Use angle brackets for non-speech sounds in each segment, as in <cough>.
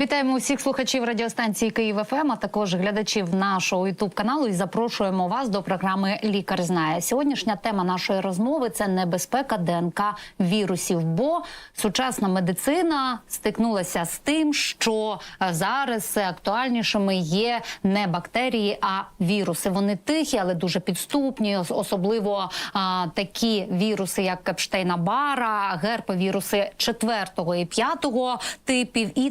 Вітаємо усіх слухачів радіостанції Київ ФМ, а також глядачів нашого Ютуб каналу. І запрошуємо вас до програми Лікар знає. Сьогоднішня тема нашої розмови це небезпека ДНК вірусів. Бо сучасна медицина стикнулася з тим, що е, зараз актуальнішими є не бактерії, а віруси. Вони тихі, але дуже підступні, особливо а, такі віруси, як Кепштейна Бара, герпевіруси 4 і 5 типів і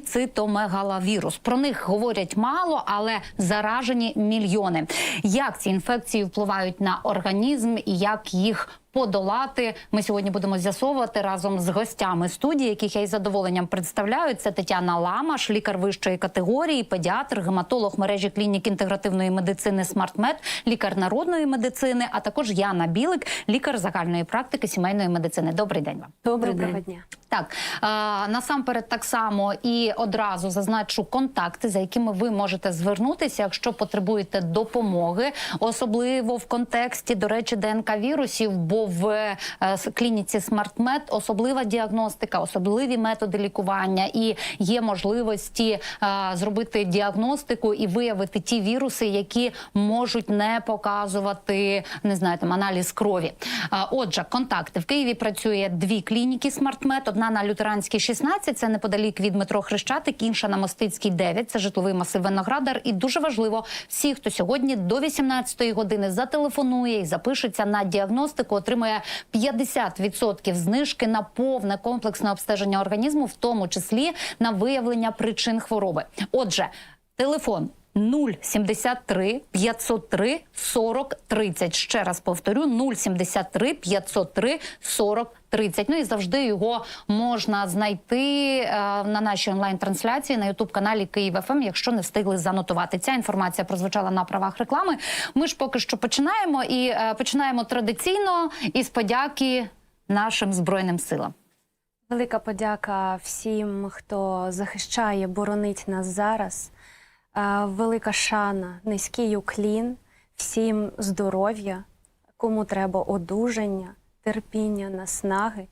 цитомегалавірус. Про них говорять мало, але заражені мільйони. Як ці інфекції впливають на організм і як їх подолати. Ми сьогодні будемо з'ясовувати разом з гостями студії, яких я із задоволенням представляю. Це Тетяна Ламаш, лікар вищої категорії, педіатр, гематолог мережі клінік інтегративної медицини «Смартмед», лікар народної медицини, а також Яна Білик, лікар загальної практики сімейної медицини. Добрий день вам. Доброго дня. Так е, насамперед, так само і одразу зазначу контакти, за якими ви можете звернутися, якщо потребуєте допомоги, особливо в контексті, до речі, ДНК вірусів. Бо в е, клініці SmartMed особлива діагностика, особливі методи лікування, і є можливості е, зробити діагностику і виявити ті віруси, які можуть не показувати не знаю, там аналіз крові. Отже, контакти. В Києві працює дві клініки SmartMed, Одна на Лютеранській 16, це неподалік від метро Хрещатик, інша на Мостицькій 9, це житловий масив Виноградар. І дуже важливо, всі, хто сьогодні до 18-ї години зателефонує і запишеться на діагностику, отримує 50% знижки на повне комплексне обстеження організму, в тому числі на виявлення причин хвороби. Отже, телефон 073 503 40 30. Ще раз повторю 073 503 40 30. Ну і завжди його можна знайти е, на нашій онлайн-трансляції на ютуб каналі Київ ФМ, якщо не встигли занотувати. Ця інформація прозвучала на правах реклами. Ми ж поки що починаємо і е, починаємо традиційно із подяки нашим збройним силам. Велика подяка всім, хто захищає, боронить нас зараз. Велика шана, низький уклін, всім здоров'я, кому треба одужання, терпіння, наснаги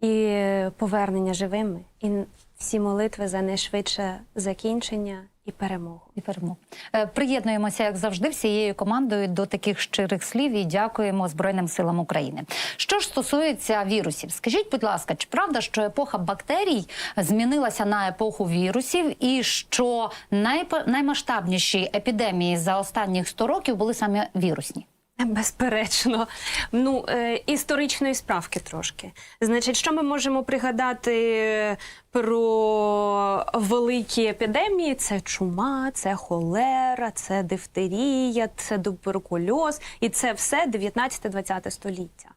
і повернення живими. І всі молитви за найшвидше закінчення і перемогу. і перемог. Е, Приєднуємося, як завжди, всією командою до таких щирих слів і дякуємо Збройним силам України. Що ж стосується вірусів, скажіть, будь ласка, чи правда, що епоха бактерій змінилася на епоху вірусів, і що найп- наймасштабніші епідемії за останніх 100 років були саме вірусні? Безперечно, ну е, історичної справки трошки. Значить, що ми можемо пригадати про великі епідемії? Це чума, це холера, це дифтерія, це туберкульоз, і це все 19-20 століття.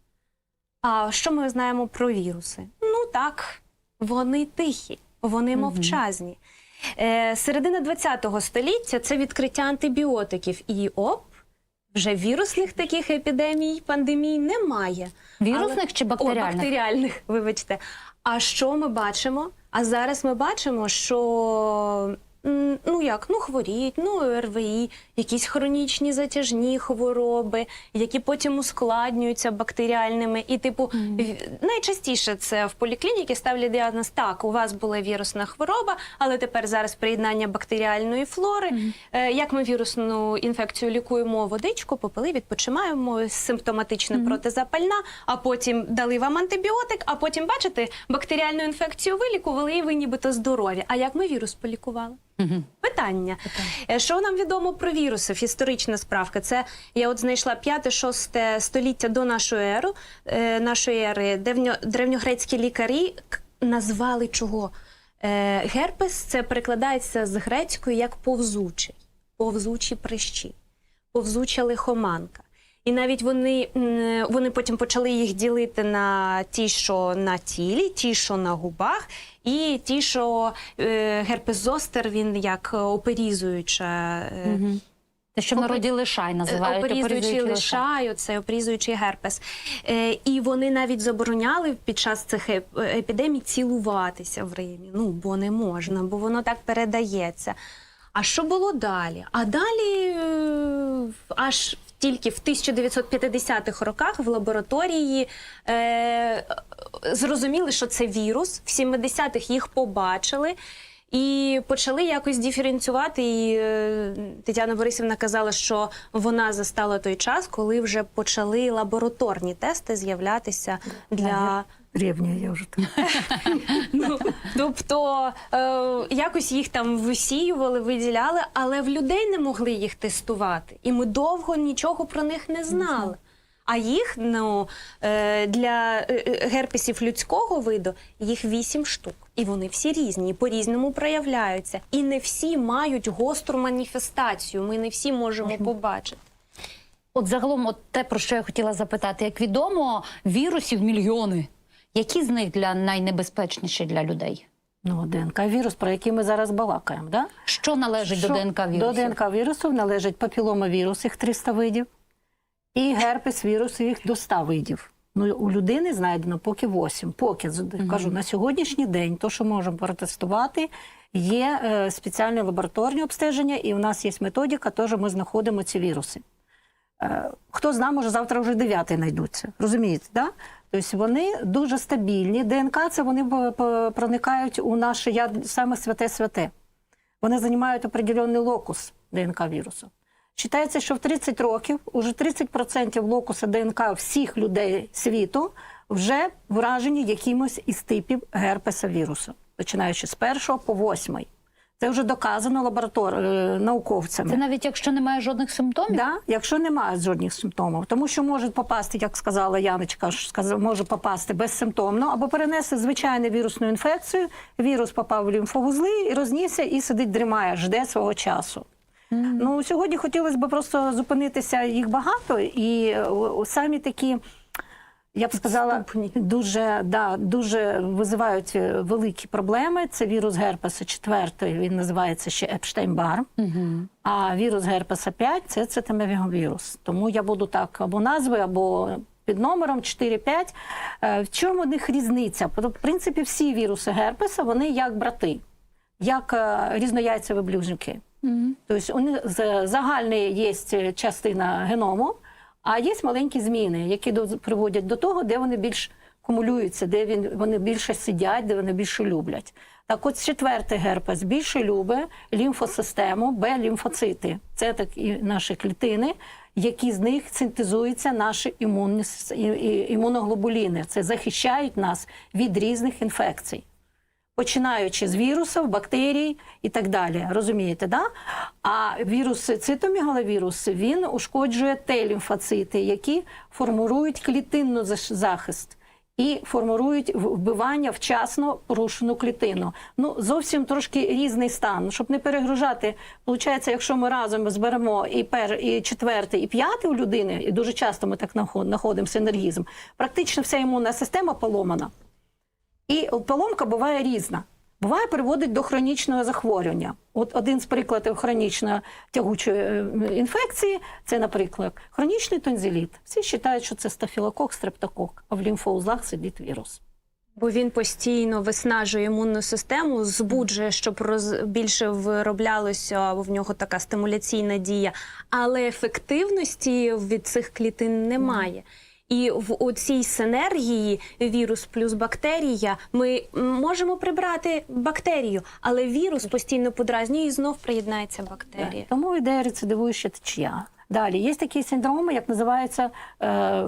А що ми знаємо про віруси? Ну так, вони тихі, вони мовчазні. Е, середина 20-го століття це відкриття антибіотиків, і оп, вже вірусних таких епідемій, пандемій немає. Вірусних чи бактеріальних? О, бактеріальних, вибачте. А що ми бачимо? А зараз ми бачимо, що ну як, ну хворіють, ну РВІ, якісь хронічні затяжні хвороби, які потім ускладнюються бактеріальними. І, типу, в- найчастіше це в поліклініці ставлять діагноз, так, у вас була вірусна хвороба, але тепер зараз приєднання бактеріальної флори. Е, Як ми вірусну інфекцію лікуємо водичку, попили, відпочиваємо, симптоматична протизапальна, а потім дали вам антибіотик, а потім, бачите, бактеріальну інфекцію вилікували, і ви нібито здорові. А як ми вірус полікували? Питання. Е, Що нам відомо про вірусів? Історична справка. Це я от знайшла 5-6 століття до нашої ери, е, нашої ери. Древньо, древньогрецькі лікарі назвали чого? Е, Герпес це перекладається з грецької як повзучий, повзучі прищі, повзуча лихоманка. І навіть вони, вони потім почали їх ділити на ті, що на тілі, ті, що на губах, і ті, що е, герпес зостер, він як оперізуюча. Е, Те, що в народі лишай називають Оперізуючий оперізуючий лишай, оце оперізуючий герпес. Е, і вони навіть забороняли під час цих епідемій цілуватися в Римі. Ну, бо не можна, бо воно так передається. А що було далі? А далі е, аж тільки в 1950-х роках в лабораторії е, зрозуміли, що це вірус. В 70-х їх побачили. І почали якось диференціювати. І е, Тетяна Борисівна казала, що вона застала той час, коли вже почали лабораторні тести з'являтися для Древняя я вже там. <laughs> Ну, тобто е, якось їх там висіювали, виділяли, але в людей не могли їх тестувати. І ми довго нічого про них не знали. А їх ну, е, для е, е, герпесів людського виду їх вісім штук. І вони всі різні, по-різному проявляються. І не всі мають гостру маніфестацію. Ми не всі можемо побачити. От загалом, от те, про що я хотіла запитати, як відомо, вірусів мільйони. Які з них для найнебезпечніші для людей? Ну, ДНК вірус, про який ми зараз балакаємо, да? Що належить Що до ДНК вірусів? До ДНК вірусів належить папіломавірус, їх 300 видів, і герпес вірус, їх до 100 видів. Ну, у людини знайдено поки 8. Поки, кажу, на сьогоднішній день, то, що можемо протестувати, є е, спеціальні лабораторні обстеження, і у нас є методика, теж ми знаходимо ці віруси. Е, Хто знає, може завтра вже дев'ятий знайдуться. Розумієте, да? Тобто вони дуже стабільні. ДНК це вони по- проникають у наше я саме святе святе. Вони займають определенний локус ДНК вірусу. Читається, що в 30 років уже 30% локуса ДНК всіх людей світу вже вражені якимось із типів герпеса вірусу, починаючи з першого по восьмий. Це вже доказано лаборатор... е, науковцями. Це навіть якщо немає жодних симптомів? Да, якщо немає жодних симптомів, тому що може попасти, як сказала Яночка, може попасти безсимптомно або перенести звичайну вірусну інфекцію. Вірус попав в лімфовузли і рознісся, і сидить, дрімає, жде свого часу. Ну сьогодні хотілося б просто зупинитися. Їх багато, і о, самі такі. Я б сказала, дуже, да, дуже визивають е, великі проблеми. Це вірус герпеса 4, він називається ще Епштейн-Бар. А вірус герпеса 5 це цитомегавірус. Тому я буду так або назви, або під номером 4-5. Е, В чому в них різниця? Тобто, В принципі, всі віруси герпеса вони як брати, як е, різнояйцеві блюзнюки. Тобто у них загальний є частина геному, а є маленькі зміни, які приводять до того, де вони більш кумулюються, де він, вони більше сидять, де вони більше люблять. Так от четвертий герпес більше любить лімфосистему, Б-лімфоцити. Це такі наші клітини, які з них синтезуються наші імунні, імуноглобуліни. Це захищають нас від різних інфекцій починаючи з вірусів, бактерій і так далі. Розумієте, да? А вірус цитомегаловірус, він ушкоджує Т-лімфоцити, які формують клітинну захист. І формують вбивання вчасно порушену клітину. Ну зовсім трошки різний стан, щоб не перегружати. Получається, якщо ми разом зберемо і пер, і четвертий, і п'ятий у людини, і дуже часто ми так наход- знаходимо синергізм, практично вся імунна система поломана. І поломка буває різна. Буває, приводить до хронічного захворювання. От один з прикладів хронічної тягучої е, інфекції це, наприклад, хронічний тонзиліт. Всі вважають, що це стафілокок, стрептокок, а в лімфоузлах сидить вірус. Бо він постійно виснажує імунну систему, збуджує, щоб роз... більше вироблялося, або в нього така стимуляційна дія. Але ефективності від цих клітин немає. І в цій синергії вірус плюс бактерія ми можемо прибрати бактерію, але вірус постійно подразнює і знов приєднається бактерія. Тому йде рецидивуюча течія. Далі є такі синдроми, як називається е,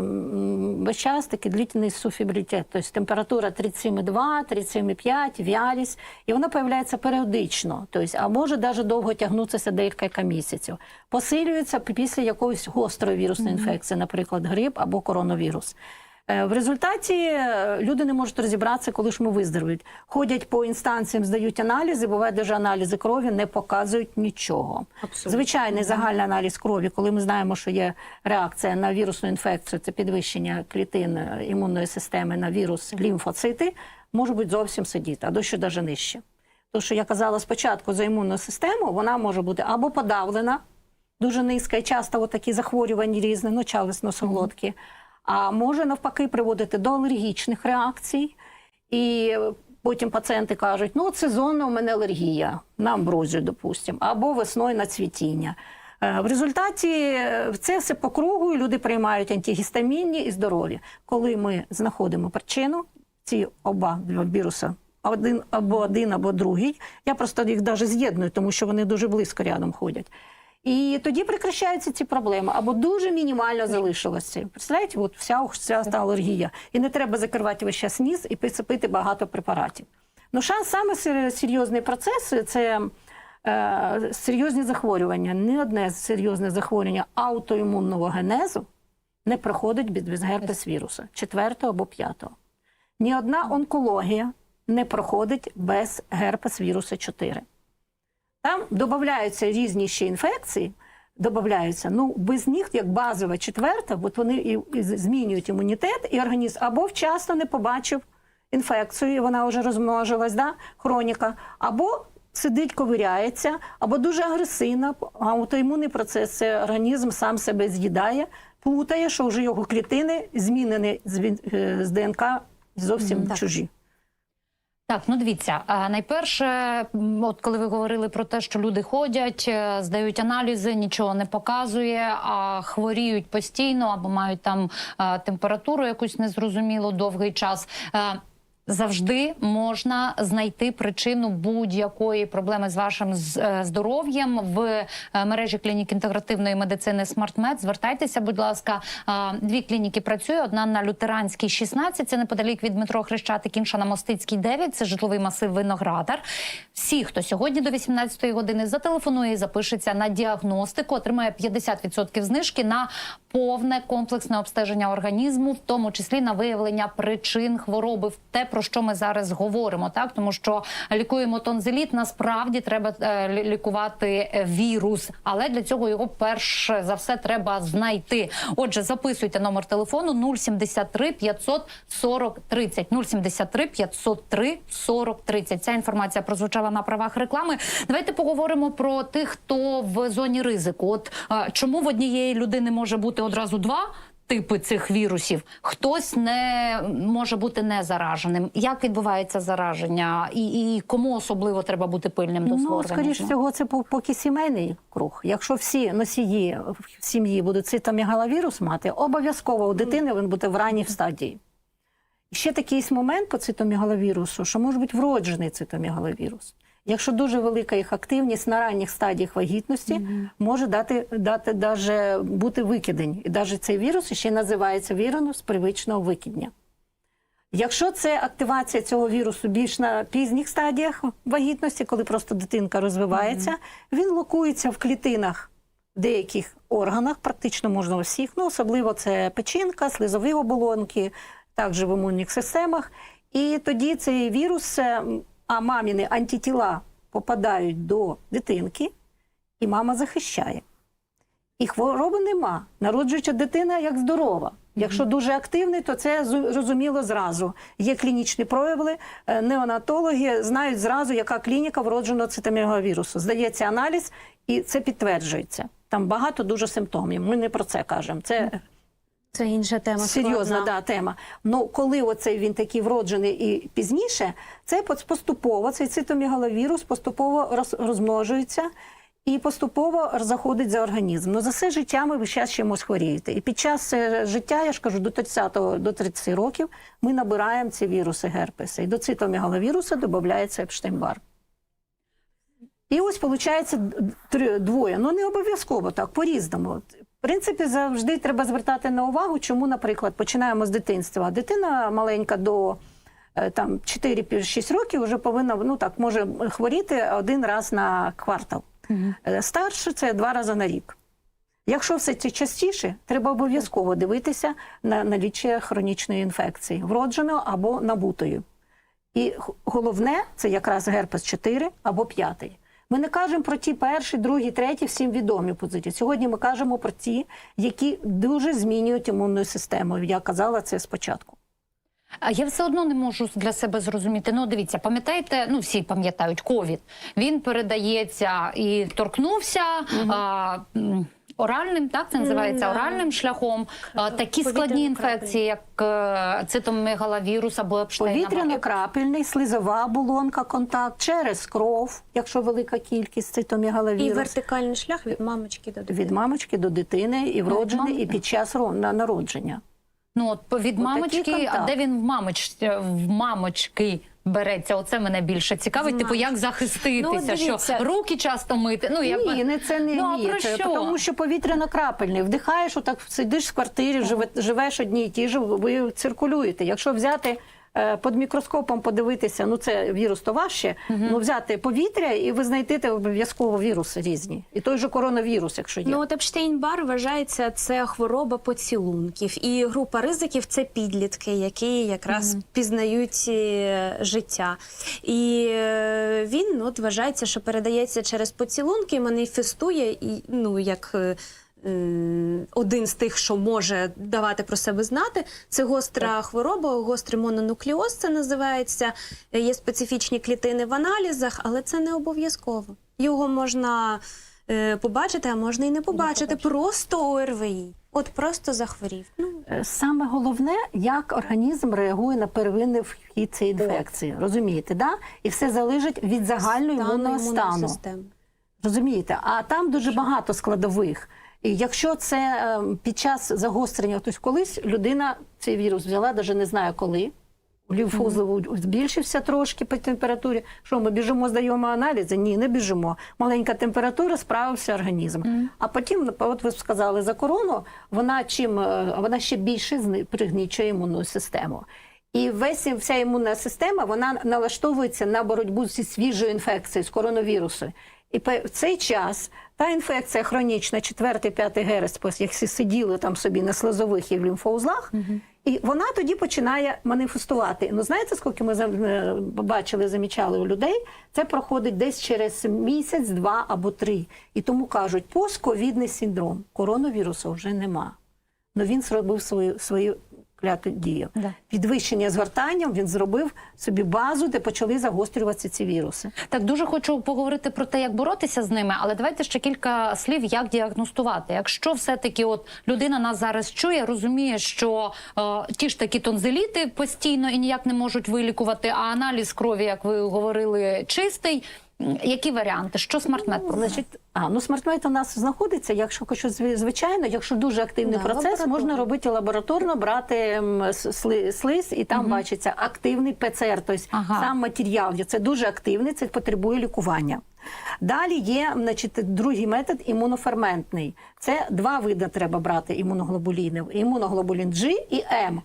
весь час такий длительний суфібритет, тобто температура 37,2, 37,5, вялість, і вона появляється періодично, тобто, а може навіть довго тягнутися декілька місяців. Посилюється після якоїсь гострої вірусної інфекції, наприклад, грип або коронавірус. Е, В результаті е, люди не можуть розібратися, коли ж ми виздоровіють. Ходять по інстанціям, здають аналізи. Буває, даже аналізи крові не показують нічого. Абсолютно. Звичайний загальний аналіз крові, коли ми знаємо, що є реакція на вірусну інфекцію, це підвищення клітин е, імунної системи на вірус лімфоцити, може бути зовсім сидіти, а дещо навіть нижче. Тому що я казала спочатку за імунну систему, вона може бути або подавлена, дуже низька, і часто такі захворювання різні, ну чалис носоглотки, а може навпаки приводити до алергічних реакцій. І потім пацієнти кажуть, ну от сезонна у мене алергія на амброзію, допустимо, або весною на цвітіння. Е, В результаті е, це все по кругу, і люди приймають антигістамінні і здорові. Коли ми знаходимо причину, ці оба два віруси, один або один, або другий, я просто їх навіть з'єдную, тому що вони дуже близько рядом ходять. І тоді прекращаються ці проблеми, або дуже мінімально залишилося. Представляєте, от вся, вся та алергія. І не треба закривати весь час ніс і пити багато препаратів. Ну, шанс саме серйозний процес це е, серйозні захворювання. Ні одне серйозне захворювання аутоімунного генезу не проходить без, без герпес віруса, четвертого або п'ятого. Ні одна онкологія не проходить без герпес віруса 4. Там додаються різні ще інфекції, додаються, ну без них, як базова четверта, от вони і, змінюють імунітет, і організм або вчасно не побачив інфекцію, і вона вже розмножилась, да, хроніка, або сидить, ковиряється, або дуже агресивна, аутоімунний процес, це організм сам себе з'їдає, плутає, що вже його клітини змінені з, е, з ДНК зовсім так. чужі. Так, ну дивіться, найперше, от коли ви говорили про те, що люди ходять, е, здають аналізи, нічого не показує, а хворіють постійно або мають там е, температуру якусь незрозуміло довгий час. Завжди можна знайти причину будь-якої проблеми з вашим е, здоров'ям в е, мережі клінік інтегративної медицини SmartMed. Звертайтеся, будь ласка. Дві клініки працює. Одна на Лютеранській 16, це неподалік від метро Хрещатик, інша на Мостицькій 9, це житловий масив Виноградар. Всі, хто сьогодні до 18 години зателефонує і запишеться на діагностику, отримає 50% знижки на повне комплексне обстеження організму, в тому числі на виявлення причин хвороби, в те, про що ми зараз говоримо, так тому що лікуємо тонзиліт, насправді треба е, лікувати вірус, але для цього його перш за все треба знайти. Отже, записуйте номер телефону 073 540 30 073 503 40 30. Ця інформація прозвучала на правах реклами. Давайте поговоримо про тих, хто в зоні ризику. От е, чому в однієї людини може бути одразу два типи цих вірусів? Хтось не може бути не зараженим. Як відбувається зараження, і, і кому особливо треба бути пильним до свого Ну, скоріш всього, це поки сімейний круг. Якщо всі носії в сім'ї будуть цитомегаловірус мати, обов'язково у дитини він буде в ранній стадії. Ще такий момент по цитомегаловірусу, що може бути вроджений цитомегаловірус. Якщо дуже велика їх активність на ранніх стадіях вагітності, може дати, дати даже бути викидень. І навіть цей вірус ще називається вірус привичного викидня. Якщо це активація цього вірусу більш на пізніх стадіях вагітності, коли просто дитинка розвивається, він локується в клітинах в деяких органах, практично можна у всіх, ну особливо це печінка, слизові оболонки, також в імунних системах. І тоді цей вірус, е, а маміни антитіла попадають до дитинки, і мама захищає. І хвороби нема. Народжуюча дитина як здорова. Якщо дуже активний, то це зрозуміло зразу. Є клінічні прояви, е, неонатологи знають зразу, яка клініка вродженого цитомегаловірусу. Здається аналіз, і це підтверджується. Там багато дуже симптомів. Ми не про це кажемо. Це Це інша тема. серйозна складна. да, тема. Ну коли оцей він такий вроджений і пізніше, це поступово цей цитомегаловірус поступово роз, розмножується. І поступово заходить за організм. Ну за все життя ми весь час чимось хворієте. І під час е, життя, я ж кажу, до 30 до 30 років ми набираємо ці віруси герпеса. І до цитомегаловіруса додається Епштейн-Бар. І ось виходить три- двоє. Ну не обов'язково так, по-різному. В принципі, завжди треба звертати на увагу, чому, наприклад, починаємо з дитинства. Дитина маленька до е, там 4-6 років вже повинна ну так може хворіти один раз на квартал. Е, Старше це два рази на рік. Якщо все це частіше, треба обов'язково дивитися на наліччя хронічної інфекції, вродженої або набутої. І головне це якраз герпес 4 або 5. Ми не кажемо про ті перші, другі, треті, всім відомі позиції. Сьогодні ми кажемо про ті, які дуже змінюють імунну систему. Я казала це спочатку. А я все одно не можу для себе зрозуміти. Ну, дивіться, пам'ятаєте, ну всі пам'ятають ковід. Він передається і торкнувся. А, м, оральним, так це називається Да. оральним шляхом. Такі складні інфекції, як е, цитомегаловірус або Епштейна. Повітряно-крапельний, слизова оболонка, контакт через кров, якщо велика кількість І вертикальний шлях від мамочки до дитини. Від мамочки до дитини і вроджений, і під час народження. Ну от по- від мамочки, а де він в мамочці в мамочки береться? Оце мене більше цікавить. Типу, як захиститися, Ну, що руки часто мити. Ну як Ні, не це не ну, ні. про Це що? тому, що повітряно-крапельний. Вдихаєш, отак сидиш в квартирі, живе- живеш одні і ті ж, ви циркулюєте. Якщо взяти під мікроскопом подивитися, ну це вірус то важче, ну взяти повітря і ви знайдете обов'язково віруси різні. І той же коронавірус, якщо є. Ну, от Епштейн-Бар вважається це хвороба поцілунків, і група ризиків це підлітки, які якраз пізнають е, життя. І е, він от вважається, що передається через поцілунки, маніфестує і ну як. Е, Один з тих, що може давати про себе знати, це гостра хвороба, гострий мононуклеоз це називається. Е, Є специфічні клітини в аналізах, але це не обов'язково. Його можна е, побачити, а можна і не побачити. Просто ОРВІ. От просто захворів. Ну, Саме головне, як організм реагує на первинний вхід цієї інфекції. Розумієте, да? І все залежить від загального стану імунного стану. Розумієте? А там дуже багато складових. Якщо це е, під час загострення, тобто колись людина цей вірус взяла, навіть не знаю коли. Лімфоузловий збільшився трошки по температурі. Що ми біжимо, здаємо аналізи? Ні, не біжимо. Маленька температура, справився організм. А потім, от ви сказали за корону, вона чим е, вона ще більше пригнічує імунну систему. І весь вся імунна система вона налаштовується на боротьбу зі свіжою інфекцією, з коронавірусом. І в цей час та інфекція хронічна, 4-5 герес, як всі сиділи там собі на слизових і в лімфоузлах, і вона тоді починає маніфестувати. Ну знаєте, скільки ми е, бачили, замічали у людей? Це проходить десь через місяць, два або три. І тому кажуть, постковідний синдром коронавірусу вже нема. Ну він зробив свою свою кляту дію. Да. Підвищення згортанням він зробив собі базу, де почали загострюватися ці віруси. Так дуже хочу поговорити про те, як боротися з ними, але давайте ще кілька слів, як діагностувати. Якщо все-таки от людина нас зараз чує, розуміє, що е, ті ж такі тонзиліти постійно і ніяк не можуть вилікувати, а аналіз крові, як ви говорили, чистий. Які варіанти? Що смартмед пропонує? Значить, а ну смартмейт у нас знаходиться. Якщо хочу звичайно, якщо дуже активний Да, процес, можна робити лабораторно, брати сли- слиз, і там бачиться активний ПЦР, тобто Ага. сам матеріал. Це дуже активний, це потребує лікування. Далі є значить, другий метод імуноферментний. Це два види треба брати імуноглобулінів: імуноглобулін G і М.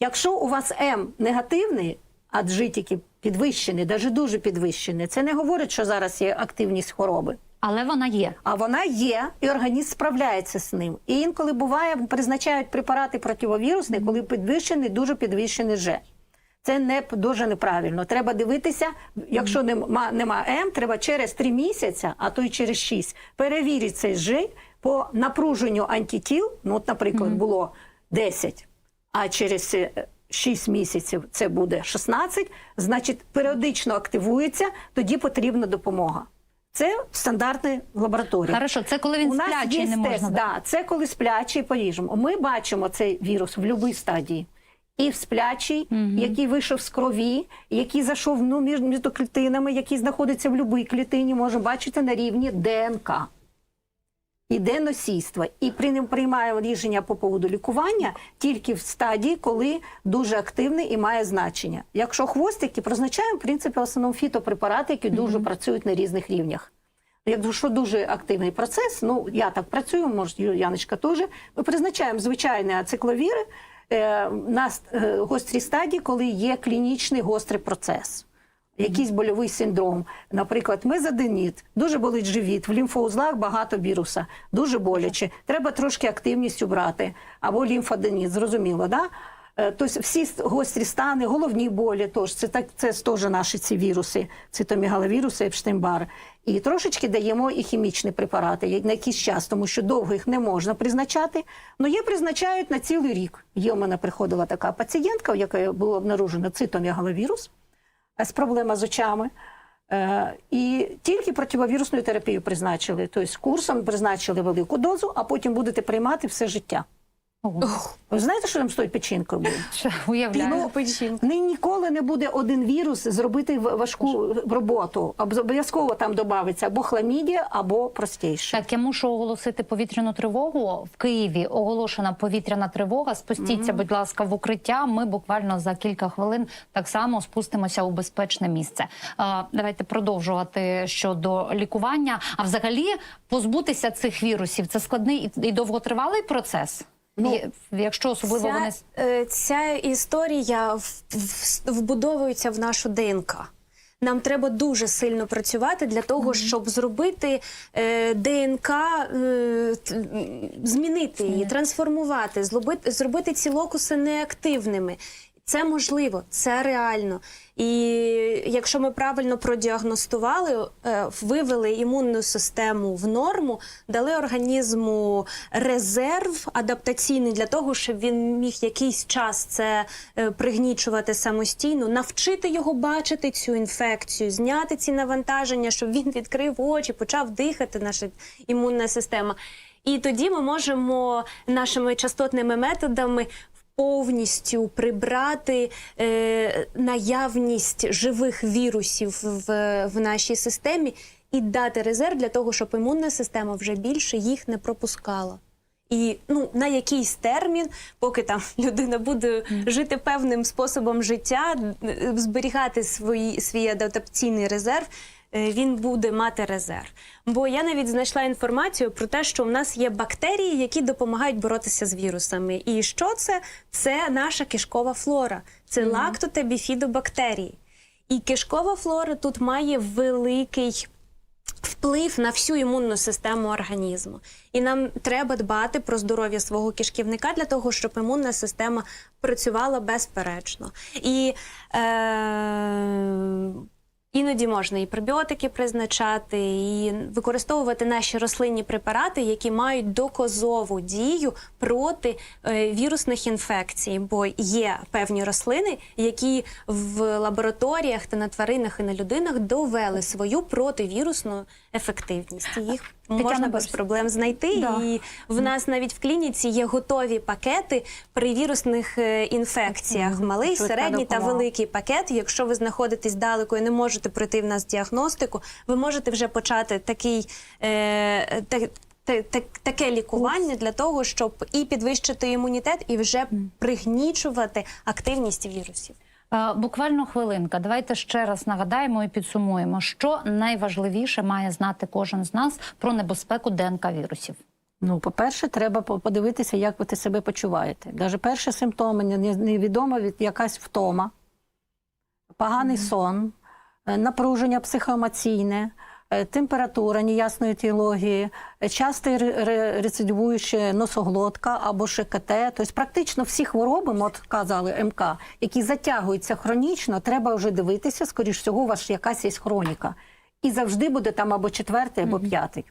Якщо у вас М негативний, а G тільки підвищений, навіть дуже підвищений, це не говорить, що зараз є активність хвороби. Але вона є. А вона є, і організм справляється з ним. І інколи буває, призначають препарати противовірусні, коли підвищений, дуже підвищений Ж. Це не дуже неправильно. Треба дивитися, якщо нема, нема М, треба через 3 місяці, а то й через 6, перевірити цей Ж по напруженню антитіл. Ну, от, наприклад, було 10, а через е, 6 місяців це буде 16, значить, періодично активується, тоді потрібна допомога. Це стандартні лабораторії. Хорошо, це коли він У нас сплячий, є не можна. тест, да, це коли сплячий поріжемо. Ми бачимо цей вірус в будь-якій стадії. І в сплячий, який вийшов з крові, який зайшов ну, між, між клітинами, який знаходиться в будь-якій клітині, можемо бачити на рівні ДНК. Іде носійство. І при, приймаємо рішення по поводу лікування тільки в стадії, коли дуже активний і має значення. Якщо хвостики, призначаємо, в принципі, в основному фітопрепарати, які дуже працюють на різних рівнях. Якщо дуже активний процес, ну я так працюю, може Яночка теж. Ми призначаємо звичайні ацикловіри е, на е, гострій стадії, коли є клінічний гострий процес. Якийсь больовий синдром, наприклад, мезоденіт, дуже болить живіт, в лімфоузлах багато віруса, дуже боляче. Треба трошки активність убрати. Або лімфоденіт, зрозуміло, да? Тобто всі гострі стани, головні болі, тож це так це теж наші ці віруси, цитомегаловіруси, Епштейн-Бар. І трошечки даємо і хімічні препарати на якийсь час, тому що довго їх не можна призначати. але є призначають на цілий рік. Є у мене приходила така пацієнтка, у якої було обнаружено цитомегаловірус з проблема з очами. Е, І тільки противовірусну терапію призначили. Тобто курсом призначили велику дозу, а потім будете приймати все життя. Ви знаєте, що там з тою печінкою буде? Уявляю. Ну, печінка. Ні, ніколи не буде один вірус зробити важку роботу. Обов'язково там додається або хламідія, або простіше. Так, я мушу оголосити повітряну тривогу. В Києві оголошена повітряна тривога. Спустіться, будь ласка, в укриття. Ми буквально за кілька хвилин так само спустимося у безпечне місце. А, давайте продовжувати щодо лікування. А взагалі позбутися цих вірусів це складний і довготривалий процес. Ну, якщо особливо Ця, вони е, ця історія вбудовується в нашу ДНК. Нам треба дуже сильно працювати для того, щоб зробити е, ДНК, е, змінити її, трансформувати, зробити, зробити ці локуси неактивними. Це можливо, це реально. І якщо ми правильно продіагностували, е, вивели імунну систему в норму, дали організму резерв адаптаційний для того, щоб він міг якийсь час це е, пригнічувати самостійно, навчити його бачити цю інфекцію, зняти ці навантаження, щоб він відкрив очі, почав дихати, наша імунна система. І тоді ми можемо нашими частотними методами повністю прибрати е, наявність живих вірусів в, в нашій системі і дати резерв для того, щоб імунна система вже більше їх не пропускала. І ну на якийсь термін, поки там <laughs> людина буде жити певним способом життя, е, зберігати свої, свій адаптаційний резерв, він буде мати резерв. Бо я навіть знайшла інформацію про те, що в нас є бактерії, які допомагають боротися з вірусами. І що це? Це наша кишкова флора, це лакто та біфідобактерії. І кишкова флора тут має великий вплив на всю імунну систему організму. І нам треба дбати про здоров'я свого кишківника для того, щоб імунна система працювала безперечно. І е, іноді можна і пробіотики призначати, і використовувати наші рослинні препарати, які мають доказову дію проти е, вірусних інфекцій. Бо є певні рослини, які в лабораторіях та на тваринах і на людинах довели свою противірусну ефективність. Їх можна без проблем знайти. Да. І в нас навіть в клініці є готові пакети при вірусних е, інфекціях. Малий, середній та великий пакет. Якщо ви знаходитесь далеко і не можете пройти в нас діагностику, ви можете вже почати такий. Е, та- та- та- Таке лікування для того, щоб і підвищити імунітет, і вже пригнічувати активність вірусів. Е, Буквально хвилинка. Давайте ще раз нагадаємо і підсумуємо, що найважливіше має знати кожен з нас про небезпеку ДНК вірусів. Ну, по-перше, треба подивитися, як ви себе почуваєте. Даже перші симптоми не- не- від якась втома, поганий сон, е, напруження психоемоційне, температура неясної теології, е, часто ре- рецидивуюча носоглотка або ШКТ. Тобто практично всі хвороби, ми от казали МК, які затягуються хронічно, треба вже дивитися, скоріш всього, у вас якась є хроніка. І завжди буде там або четвертий, або п'ятий.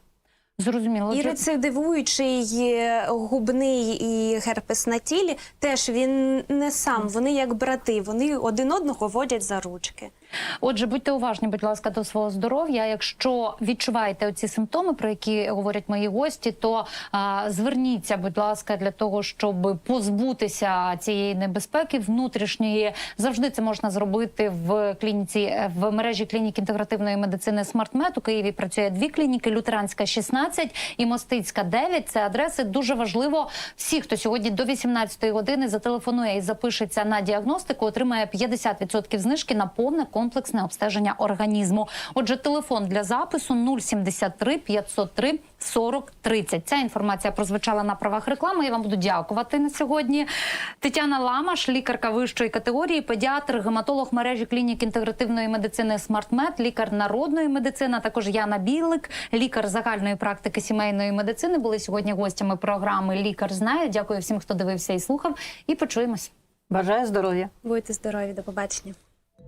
Зрозуміло. І рецидивуючий е, губний і герпес на тілі теж він не сам. Вони як брати, вони один одного водять за ручки. Отже, будьте уважні, будь ласка, до свого здоров'я. Якщо відчуваєте оці симптоми, про які говорять мої гості, то а, зверніться, будь ласка, для того, щоб позбутися цієї небезпеки внутрішньої. Завжди це можна зробити в клініці в мережі клінік інтегративної медицини «Смартмед». У Києві працює дві клініки: Лютеранська 16 і Мостицька 9. Це адреси дуже важливо. Всі, хто сьогодні до 18 години зателефонує і запишеться на діагностику, отримає 50% знижки на повне комплексне обстеження організму. Отже, телефон для запису 073 503 40 30. Ця інформація прозвучала на правах реклами. Я вам буду дякувати на сьогодні. Тетяна Ламаш, лікарка вищої категорії, педіатр, гематолог мережі клінік інтегративної медицини «Смартмед», лікар народної медицини, а також Яна Білик, лікар загальної практики сімейної медицини. Були сьогодні гостями програми Лікар знає. Дякую всім, хто дивився і слухав. І почуємось. Бажаю здоров'я! Будьте здорові, до побачення.